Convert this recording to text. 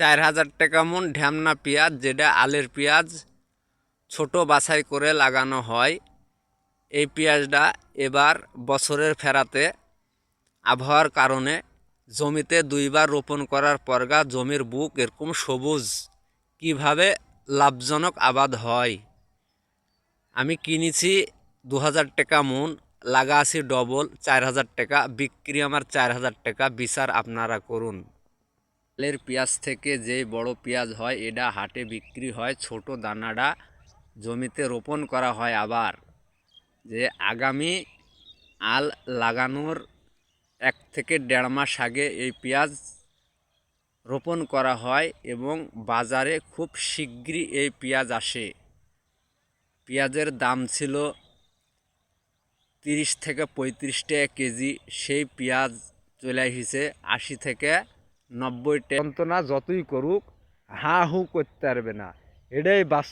চার হাজার টাকা মন ঢ্যামনা পেঁয়াজ, যেটা আলের পেঁয়াজ ছোট বাছাই করে লাগানো হয়। এই পেঁয়াজটা এবার বছরের ফেরাতে আবহাওয়ার কারণে জমিতে দুইবার রোপণ করার পরগা জমির বুক এরকম সবুজ। কীভাবে লাভজনক আবাদ হয়? আমি কিনেছি দু হাজার টাকা মন, লাগা আছি ডবল চার হাজার টাকা, বিক্রি আমার চার হাজার টাকা, বিচার আপনারা করুন। আলের পেঁয়াজ থেকে যেই বড় পেঁয়াজ হয়, এটা হাটে বিক্রি হয়। ছোট দানাটা জমিতে রোপণ করা হয় আবার, যে আগামী আল লাগানোর এক থেকে দেড় মাস আগে এই পেঁয়াজ রোপণ করা হয় এবং বাজারে খুব শীঘ্রই এই পেঁয়াজ আসে। পেঁয়াজের দাম ছিল তিরিশ থেকে পঁয়ত্রিশ টাকা কেজি, সেই পেঁয়াজ চলে এসেছে আশি থেকে নব্বই যন্ত্রণা যতই করুক হা হু করতে পারবে না। এটাই বাস্তব।